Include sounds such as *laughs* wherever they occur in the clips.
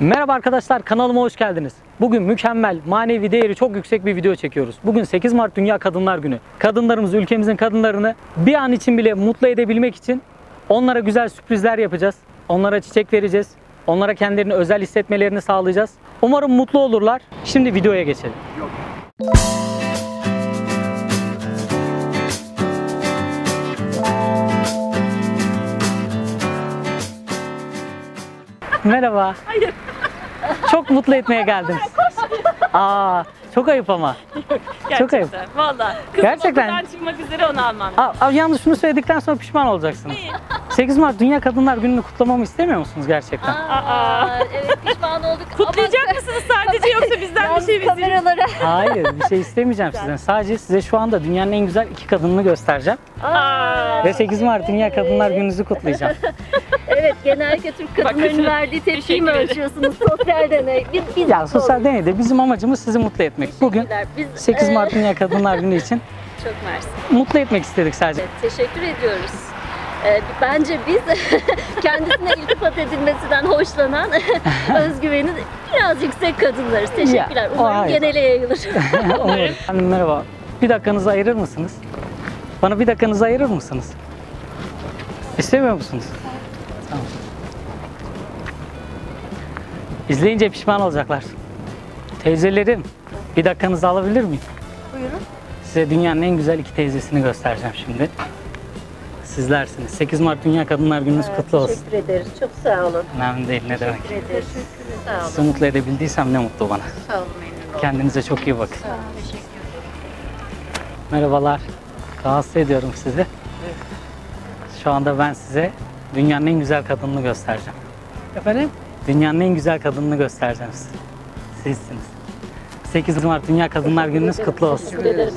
Merhaba arkadaşlar kanalıma hoş geldiniz. Bugün mükemmel, manevi değeri çok yüksek bir video çekiyoruz. Bugün 8 Mart Dünya Kadınlar Günü. Kadınlarımız, ülkemizin kadınlarını bir an için bile mutlu edebilmek için onlara güzel sürprizler yapacağız. Onlara çiçek vereceğiz. Onlara kendilerini özel hissetmelerini sağlayacağız. Umarım mutlu olurlar. Şimdi videoya geçelim. Merhaba. Hayır. Çok mutlu etmeye geldim. *laughs* Aa, çok ayıp ama. Çok ayıp. Gerçekten. Valla. Gerçekten. çıkmak üzere onu almam. Aa, yalnız şunu söyledikten sonra pişman olacaksınız. 8 Mart Dünya Kadınlar Günü'nü kutlamamı istemiyor musunuz gerçekten? Aa. evet pişman olduk. Kutlayacak *laughs* mısınız sadece yoksa bizden bir şey mi kameralara. Hayır, bir şey istemeyeceğim sizden. Sadece size şu anda dünyanın en güzel iki kadınını göstereceğim. Aa. Ve 8 Mart Dünya Kadınlar Günü'nüzü kutlayacağım. *laughs* Evet genellikle Türk kadınlarının Bakın, verdiği tepkiyi mi ölçüyorsunuz? Sosyal deney. Biz, biz Ya sosyal deneyde bizim amacımız sizi mutlu etmek. Bugün. Biz, 8 e, Mart Dünya Kadınlar Günü için *laughs* çok mersi. mutlu etmek istedik sadece. Evet, teşekkür ediyoruz. Ee, bence biz *laughs* kendisine iltifat edilmesinden hoşlanan *laughs* özgüveni biraz yüksek kadınlarız. Teşekkürler. Ya, Umarım genele yayılır. *laughs* Efendim merhaba. Bir dakikanızı ayırır mısınız? Bana bir dakikanızı ayırır mısınız? İstemiyor musunuz? Tamam. İzleyince pişman olacaklar. Teyzelerim, bir dakikanızı alabilir miyim? Buyurun. Size dünyanın en güzel iki teyzesini göstereceğim şimdi. Sizlersiniz. 8 Mart Dünya Kadınlar Gününüz kutlu olsun. Teşekkür ederiz. Çok sağ olun. Önemli değil ne demek. Teşekkür ederiz. Sağ olun. Sizi mutlu edebildiysem ne mutlu bana. Sağ olun. Kendinize çok iyi bakın. Sağ olun. Teşekkür Merhabalar. Rahatsız ediyorum sizi. Şu anda ben size dünyanın en güzel kadınını göstereceğim. Efendim? Dünyanın en güzel kadınını göstereceğim size. Sizsiniz. 8 Mart Dünya Kadınlar Gününüz kutlu olsun. Teşekkür olun.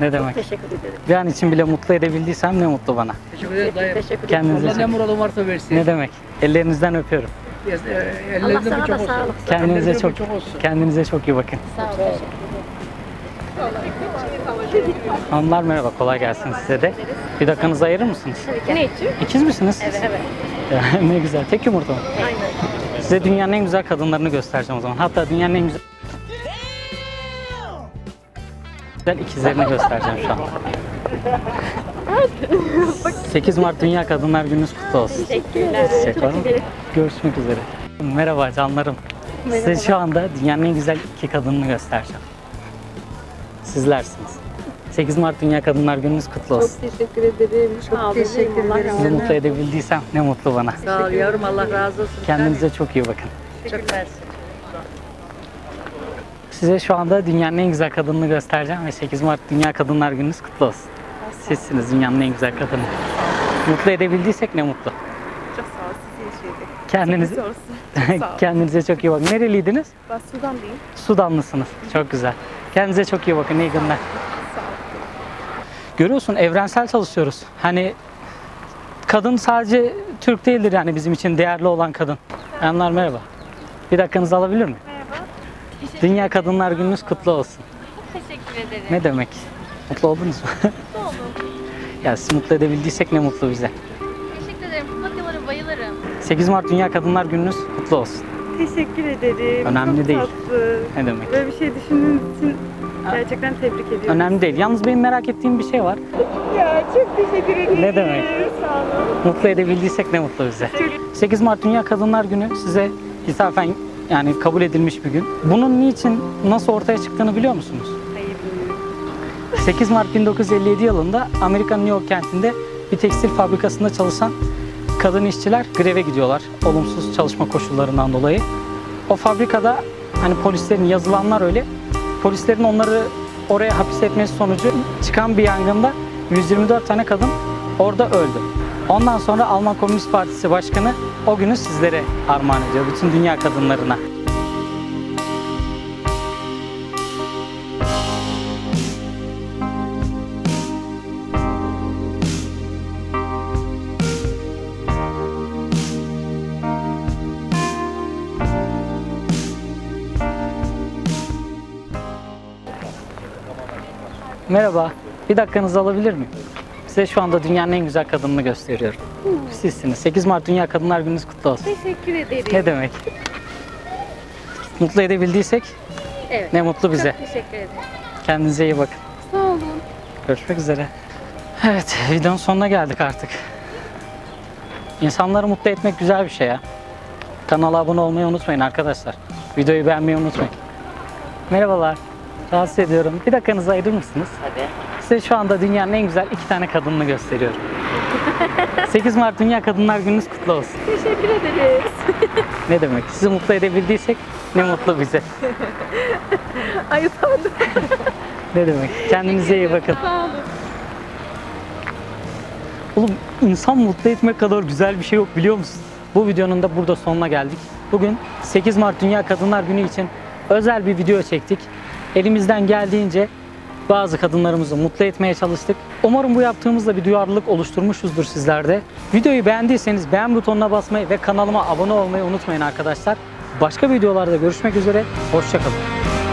Ne demek? Teşekkür ederim. Bir an için bile mutlu edebildiysem ne mutlu bana. Teşekkür ederim dayı. Teşekkür ederim. Kendinize Allah ne çok, muradın varsa versin. ne demek? Ellerinizden öpüyorum. E, Allah Ellerinde sana da çok sağlık. olsun. Kendinize Ellerinde çok olsun. kendinize çok iyi bakın. Sağ olun. Teşekkür ederim. Hanımlar merhaba, kolay gelsin size de. Bir dakikanızı ayırır mısınız? Ne için? İkiz misiniz? Evet. Ya, *laughs* ne güzel. Tek yumurta mı? Aynen. Size dünyanın en güzel kadınlarını göstereceğim o zaman. Hatta dünyanın en güzel güzel ikizlerini göstereceğim şu an. 8 Mart Dünya Kadınlar Gününüz kutlu olsun. Teşekkürler. Görüşmek üzere. Merhaba canlarım. Size şu anda dünyanın en güzel iki kadınını göstereceğim. Sizlersiniz. 8 Mart Dünya Kadınlar Gününüz kutlu olsun. Teşekkür ederim. Çok teşekkür ederim. Sizi mutlu edebildiysem ne mutlu bana. Sağ ol yavrum Allah razı olsun. Kendinize çok iyi bakın. Çok mersi. Size şu anda dünyanın en güzel kadınını göstereceğim ve 8 Mart Dünya Kadınlar Gününüz kutlu olsun. Sizsiniz dünyanın en güzel kadını. Mutlu edebildiysek ne mutlu. Çok sağ ol. Sizi yaşadık. Kendinize. *laughs* Çok kendinize çok iyi bakın. Nereliydiniz? Ben Sudan'dayım. Sudanlısınız. Çok güzel. Kendinize çok iyi bakın. İyi günler. Sağ ol. Görüyorsun evrensel çalışıyoruz. Hani kadın sadece Türk değildir yani bizim için değerli olan kadın. Hanımlar merhaba. Bir dakikanızı alabilir miyim? Dünya Kadınlar Gününüz kutlu olsun. Teşekkür ederim. Ne demek? Mutlu oldunuz mu? Mutlu oldum. ya sizi mutlu edebildiysek ne mutlu bize. Teşekkür ederim. Kutlamalara bayılırım. 8 Mart Dünya Kadınlar Gününüz kutlu olsun. Teşekkür ederim. Önemli Çok değil. tatlı. Ne demek? Böyle bir şey düşündüğünüz için gerçekten tebrik ediyorum. Önemli değil. Yalnız benim merak ettiğim bir şey var. Ya çok teşekkür ederim. Ne demek? Sağ olun. Mutlu edebildiysek ne mutlu bize. 8 Mart Dünya Kadınlar Günü size ithafen yani kabul edilmiş bir gün. Bunun niçin, nasıl ortaya çıktığını biliyor musunuz? Hayır bilmiyorum. 8 Mart 1957 yılında Amerika'nın New York kentinde bir tekstil fabrikasında çalışan kadın işçiler greve gidiyorlar. Olumsuz çalışma koşullarından dolayı. O fabrikada hani polislerin yazılanlar öyle. Polislerin onları oraya hapis etmesi sonucu çıkan bir yangında 124 tane kadın orada öldü. Ondan sonra Alman Komünist Partisi Başkanı o günü sizlere armağan ediyor. Bütün dünya kadınlarına. Merhaba. Bir dakikanızı alabilir miyim? Size şu anda dünyanın en güzel kadınını gösteriyorum. Sizsiniz. 8 Mart Dünya Kadınlar Gününüz kutlu olsun. Teşekkür ederim. Ne demek? Mutlu edebildiysek Evet. ne mutlu bize. Çok teşekkür ederim. Kendinize iyi bakın. Sağ olun. Görüşmek üzere. Evet, videonun sonuna geldik artık. İnsanları mutlu etmek güzel bir şey ya. Kanala abone olmayı unutmayın arkadaşlar. Videoyu beğenmeyi unutmayın. Merhabalar. Rahatsız ediyorum. Bir dakikanızı ayırır mısınız? Tabii. Size şu anda dünyanın en güzel iki tane kadınını gösteriyorum. *laughs* 8 Mart Dünya Kadınlar Gününüz kutlu olsun. Teşekkür ederiz. *laughs* Ne demek? Sizi mutlu edebildiysek ne mutlu bize. *laughs* Ay utandım. Ne demek? Kendinize iyi bakın. Sağ olun. Oğlum insan mutlu etmek kadar güzel bir şey yok biliyor musun? Bu videonun da burada sonuna geldik. Bugün 8 Mart Dünya Kadınlar Günü için özel bir video çektik. Elimizden geldiğince bazı kadınlarımızı mutlu etmeye çalıştık. Umarım bu yaptığımızda bir duyarlılık oluşturmuşuzdur sizlerde. Videoyu beğendiyseniz beğen butonuna basmayı ve kanalıma abone olmayı unutmayın arkadaşlar. Başka videolarda görüşmek üzere. Hoşçakalın.